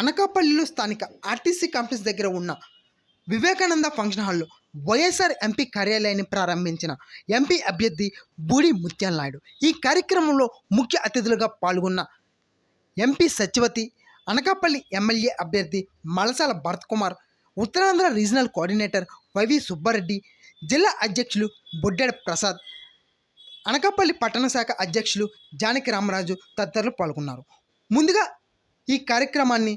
అనకాపల్లిలో స్థానిక RTC complex దగ్గర ఉన్న వివేకానంద ఫంక్షన్ హాల్లో వైఎస్ఆర్ ఎంపీ కార్యాలయాన్ని ప్రారంభించిన ఎంపీ అభ్యర్థి బూడి ముత్యాల నాయుడు ఈ కార్యక్రమంలో ముఖ్య అతిథులుగా పాల్గొన్న ఎంపీ సత్యవతి అనకాపల్లి ఎమ్మెల్యే అభ్యర్థి Malasala Bharat Kumar Uttarandhra regional coordinator Y V Subba Reddy జిల్లా అధ్యక్షులు బొడ్డెడ ప్రసాద్ అనకాపల్లి పట్టణ శాఖ అధ్యక్షులు జానకి రామరాజు తదితరులు పాల్గొన్నారు. ముందుగా ఈ కార్యక్రమాన్ని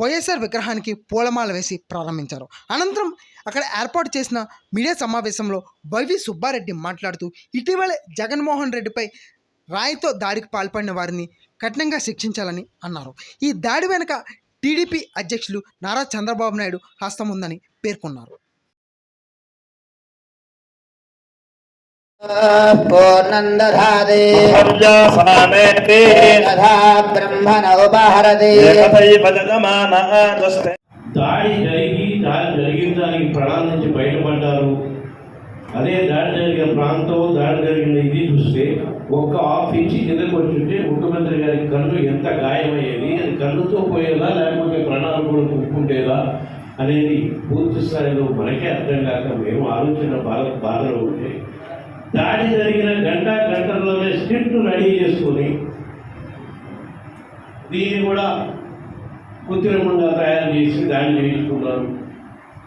వైఎస్ఆర్ విగ్రహానికి పూలమాల వేసి ప్రారంభించారు. అనంతరం అక్కడ ఏర్పాటు చేసిన మీడియా సమావేశంలో వైవి సుబ్బారెడ్డి మాట్లాడుతూ ఇటీవల జగన్మోహన్ రెడ్డిపై రాయితో దాడికి పాల్పడిన వారిని కఠినంగా శిక్షించాలని అన్నారు. ఈ దాడి వెనుక టీడీపీ అధ్యక్షులు నారా చంద్రబాబు నాయుడు హస్తం ఉందని పేర్కొన్నారు. దాడి జరిగి దాడి జరిగిన దానికి ప్రాణాల నుంచి బయటపడ్డారు. అదే దాడి జరిగిన ప్రాంతం దాడి జరిగిన ఇది చూస్తే ఒక్క హాఫ్ ఇంచి కిందకు వచ్చుంటే ముఖ్యమంత్రి గారి కన్ను ఎంత గాయమయ్యేది? అది కన్నుతో పోయేదా లేకపోతే ప్రాణాలు కూడా కుక్కుంటేదా అనేది పూర్తి స్థాయిలో మనకే అర్థం కాక మేము ఆలోచన బాధ బాధలో ఉంటే దాడి జరిగిన గంట గంటల్లోనే స్క్రిప్ట్ రెడీ చేసుకొని దీన్ని కూడా కృత్రిమంగా తయారు చేసి దాడి చేయించుకున్నారు.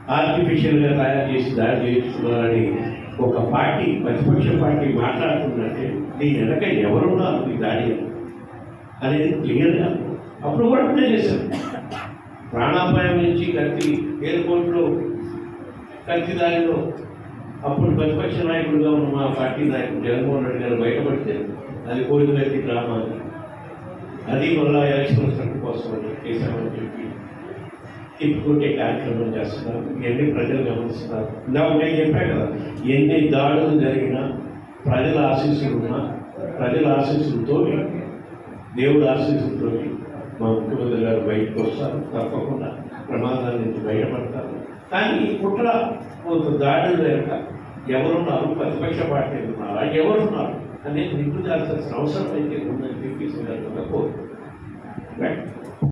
ఆర్టిఫిషియల్గా తయారు చేసి దాడి చేయించుకున్నారని ఒక పార్టీ ప్రతిపక్ష పార్టీ మాట్లాడుతుందంటే దీని వెనక ఎవరున్నారు ఈ దాడి అనేది క్లియర్గా అప్పుడు కూడా అప్లై చేశారు ప్రాణాపాయం నుంచి కత్తి ఎయిర్పోర్ట్లో కత్తి దాడిలో అప్పుడు ప్రతిపక్ష నాయకుడిగా ఉన్న మా పార్టీ నాయకుడు జగన్మోహన్ రెడ్డి గారు బయటపడితే అది కోడి గ్రామాలు. అది మళ్ళా ఎలక్షన్ రిజల్ట్ కోసం చేశామని చెప్పి తిప్పుకుంటే కార్యక్రమం చేస్తున్నారు. ఇవన్నీ ప్రజలు గమనిస్తున్నారు. ఇందాక నేను చెప్పాను కదా ఎన్ని దాడులు జరిగినా ప్రజల ఆశీస్సులు ఉన్నా ప్రజల ఆశీస్సులతో దేవుడు ఆశీస్సులతో మా ముఖ్యమంత్రి గారు బయటకు వస్తారు. తప్పకుండా ప్రమాదాల నుంచి బయటపడతారు. కానీ కుట్ర కొంత దాడి లేక ఎవరున్నారు? ప్రతిపక్ష పార్టీలు ఉన్నారా? ఎవరున్నారు? అనేది నిగ్గుదాల్సిన అవసరం అయితే ఉందని చెప్పేసి కోరుకుంటున్నాను